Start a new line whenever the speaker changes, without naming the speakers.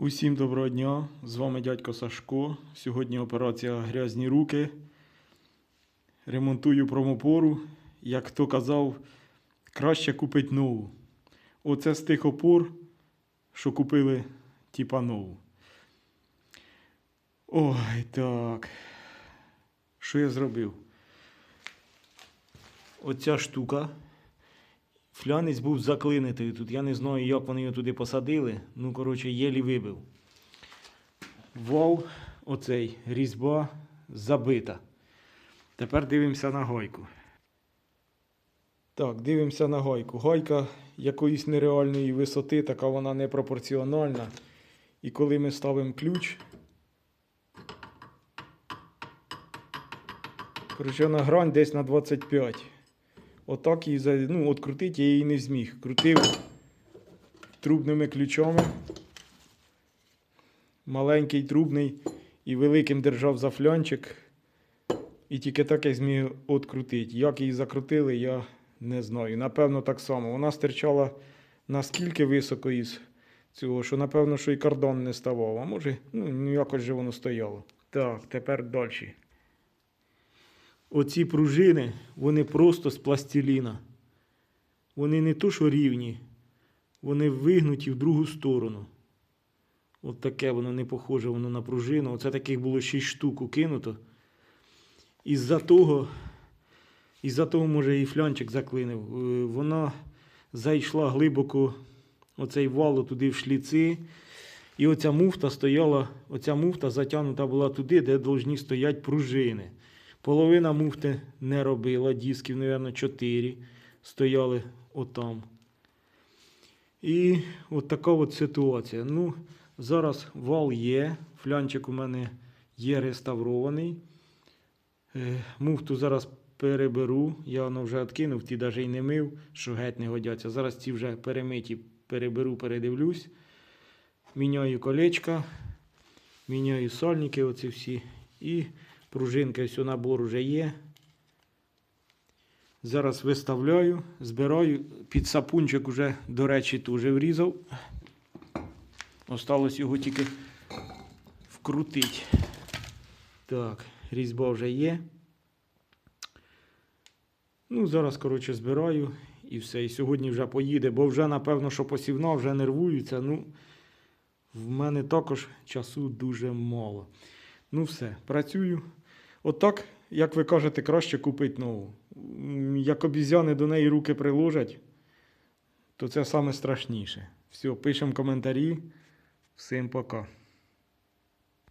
Усім доброго дня! З вами дядько Сашко. Сьогодні операція Грязні руки. Ремонтую промопору. Як хто казав, краще купити нову. Оце з тих опор, що купили типа нову. Ой, так. Що я зробив? Оця штука. Флянець був заклинитий тут. Я не знаю, як вони його туди посадили. Ну, коротше, єлі вибив. Вал, оцей різьба забита. Тепер дивимося на гайку. Так, дивимося на гайку. Гайка якоїсь нереальної висоти, така вона непропорціональна. І коли ми ставимо ключ. Коротше, на грань десь на 25. Отак її ну, от я її не зміг. Крутив трубними ключами. Маленький трубний і великим держав за флянчик. І тільки так я зміг открутити. Як її закрутили, я не знаю. Напевно, так само. Вона стирчала наскільки високо із цього, що напевно, що і кордон не ставав. А може, ну, якось же воно стояло. Так, тепер далі. Оці пружини, вони просто з пластиліна. Вони не то, що рівні, вони вигнуті в другу сторону. От таке воно не похоже воно на пружину. Оце таких було 6 штук укинуто. Із-за того, із-за того, може, і флянчик заклинив. Е, Вона зайшла глибоко оцей вал туди в шліци. І оця муфта стояла, оця муфта затягнута була туди, де повинні стояти пружини. Половина муфти не робила, дисків, мабуть, 4 стояли отам. І от така от ситуація. Ну, зараз вал є, флянчик у мене є реставрований. Е, Муфту зараз переберу. Я воно вже відкинув, ті навіть і не мив, що геть не годяться. Зараз ці вже перемиті переберу, передивлюсь. Міняю колечка, міняю сальники, оці всі. І пружинки, ось набор вже є. Зараз виставляю, збираю. Під сапунчик уже, до речі, теж врізав. Осталось його тільки вкрутити. Так, різьба вже є. Ну, зараз, коротше, збираю і все. І сьогодні вже поїде, бо вже, напевно, що посівна, вже нервуються. Ну, в мене також часу дуже мало. Ну, все, працюю. Отак, як ви кажете, краще купити нову. Як обізяни до неї руки приложать, то це саме страшніше. Все, пишемо коментарі. Всім пока.